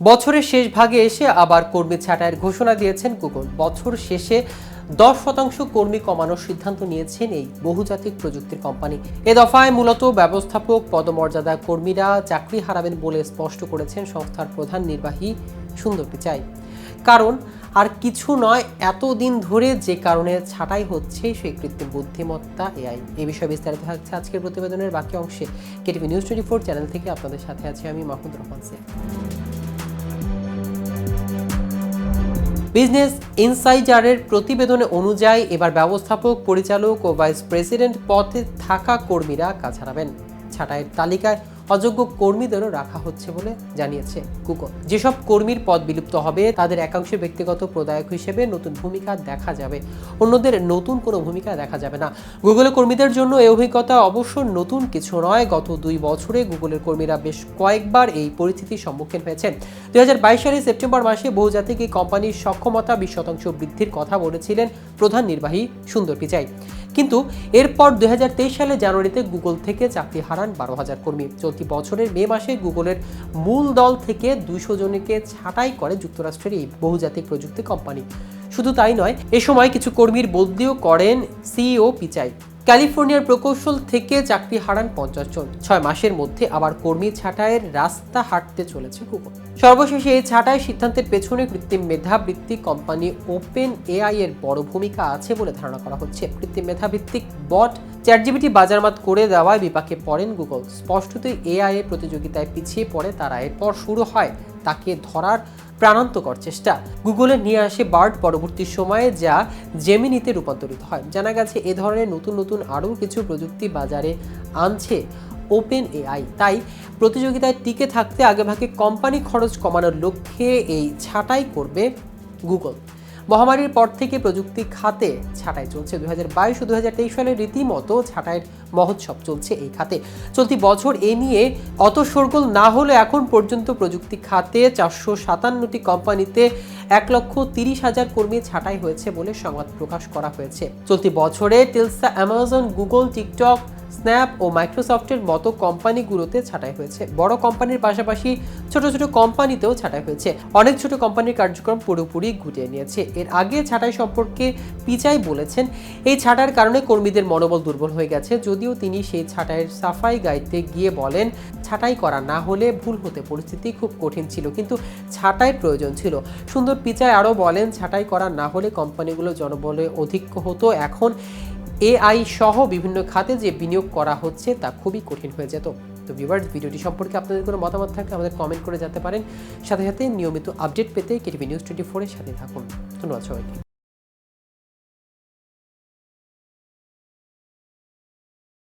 বছরের শেষ ভাগে এসে আবার কর্মী ছাঁটাইয়ের ঘোষণা দিয়েছেন গুগল। বছর শেষে দশ শতাংশ কর্মী কমানোর সিদ্ধান্ত নিয়েছেন এই বহুজাতিক প্রযুক্তির কোম্পানি। এ দফায় মূলত ব্যবস্থাপক, পদমর্যাদা কর্মীরা চাকরি হারাবেন বলে স্পষ্ট করেছেন সংস্থার প্রধান নির্বাহী সুন্দর পিচাই। কারণ আর কিছু নয়, এতদিন ধরে যে কারণে ছাঁটাই হচ্ছে সেই কৃত্রিম বুদ্ধিমত্তা এআই। এ বিষয়ে বিস্তারিত থাকছে আজকের প্রতিবেদনের বাকি অংশে। KTV news twenty four channel থেকে আপনাদের সাথে আছি আমি মাহমুদ রহমান সিয়া বিজনেস ইনসাইজারের প্রতিবেদনে অনুযায়ী এবার ব্যবস্থাপক, পরিচালক ও ভাইস প্রেসিডেন্ট পথে থাকা কর্মীরা কাজ হারাবেন। ছাঁটাইয়ের তালিকায় অযোগ্য কর্মীদেরও রাখা হচ্ছে বলে জানিয়েছে গুগল। যেসব কর্মীর পদ বিলুপ্ত হবে, তাদের একাংশের ব্যক্তিগত প্রদায়ক হিসেবে নতুন ভূমিকা দেখা যাবে। অন্যদের নতুন কোনো ভূমিকা দেখা যাবে না। গুগলের কর্মীদের জন্য এই অভিজ্ঞতা অবশ্য নতুন কিছু নয়। গত দুই বছরে গুগলের কর্মীরা বেশ কয়েকবার এই পরিস্থিতির সম্মুখীন হয়েছেন। দুই সালে সেপ্টেম্বর মাসে বহুজাতিক এই কোম্পানির সক্ষমতা বিশ শতাংশ বৃদ্ধির কথা বলেছিলেন প্রধান নির্বাহী সুন্দর পিচাই কিন্তু এরপর দুই সালে জানুয়ারিতে গুগল থেকে চাকরি হারান বারো হাজার কর্মী। চলতি বছরের মে মাসে গুগলের মূল দল থেকে দুশো জনকে ছাঁটাই করে যুক্তরাষ্ট্রের এই বহুজাতিক প্রযুক্তি কোম্পানি। শুধু তাই নয়, এ সময় কিছু কর্মীর বদলিও করেন সিইও পিচাই। ক্যালিফোর্নিয়ার প্রকৌশল থেকে চাকরি হারান পঞ্চাশ জন। ছয় মাসের মধ্যে আবার কর্মী ছাঁটাইয়ের রাস্তা হাঁটতে চলেছে গুগল। সর্বশেষে এই ছাঁটাই সিদ্ধান্তের পেছনে কৃত্রিম মেধাভিত্তিক কোম্পানি ওপেন এআই এর বড় ভূমিকা আছে বলে ধারণা করা হচ্ছে। কৃত্রিম মেধাভিত্তিক বট চ্যাটজিবিটি বাজারমাত করে দেওয়ায় বিপাকে পড়েন গুগল। স্পষ্টতই এআই এর প্রতিযোগিতায় পিছিয়ে পড়ে তারা। এরপর শুরু হয় তাকে ধরার প্রাণান্তকর চেষ্টা। গুগলে নিয়ে আসে বার্ড পরবর্তী সময়ে যা জেমিনিতে রূপান্তরিত হয়। জানা গেছে, এ ধরনের নতুন নতুন আরও কিছু প্রযুক্তি বাজারে আনছে ওপেন এআই তাই প্রতিযোগিতায় টিকে থাকতে আগেভাগে কোম্পানি খরচ কমানোর লক্ষ্যে এই ছাঁটাই করবে গুগল। মহামারীর পর থেকে প্রযুক্তি খাতে ছাঁটাই চলছে। দু হাজার বাইশ ও দু হাজার তেইশ সালের রীতিমতো ছাঁটাইয়ের মহোৎসব চলছে এই খাতে। চলতি বছর এ নিয়ে অত সরগোল না হলে এখন পর্যন্ত প্রযুক্তি খাতে চারশো সাতান্নটি কোম্পানিতে এক লক্ষ তিরিশ হাজার কর্মী ছাঁটাই হয়েছে বলে সংবাদ প্রকাশ করা হয়েছে। চলতি বছরে টেলসা, অ্যামাজন, গুগল, টিকটক স্ন্যাপ ও মাইক্রোসফটের মতো কোম্পানিগুলোতে ছাঁটাই হয়েছে। বড় কোম্পানির পাশাপাশি ছোট ছোট কোম্পানিতেও ছাঁটাই হয়েছে। অনেক ছোট কোম্পানির কার্যক্রম পুরোপুরি গুটিয়ে নিয়েছে। এর আগে ছাঁটাই সম্পর্কে পিচাই বলেছেন, এই ছাঁটার কারণে কর্মীদের মনোবল দুর্বল হয়ে গেছে। যদিও তিনি সেই ছাঁটাইয়ের সাফাই গাইতে গিয়ে বলেন, ছাঁটাই করা না হলে ভুল হতে পরিস্থিতি খুব কঠিন ছিল, কিন্তু ছাঁটাইয়ের প্রয়োজন ছিল। সুন্দর পিচাই আরও বলেন, ছাঁটাই করা না হলে কোম্পানিগুলো জনবলে অধিক হতো। এখন এআই সহ বিভিন্ন খাতে যে বিনিয়োগ করা হচ্ছে তা খুবই কঠিন হয়ে যেত। তো ভিউয়ার্স ভিডিওটি সম্পর্কে আপনাদের কোনো মতামত থাকলে আমাদের কমেন্ট করে যেতে পারেন। সাথে সাথে নিয়মিত আপডেট পেতে কেটিভি নিউজ টোয়েন্টি ফোরের সাথে থাকুন। ধন্যবাদ সবাইকে।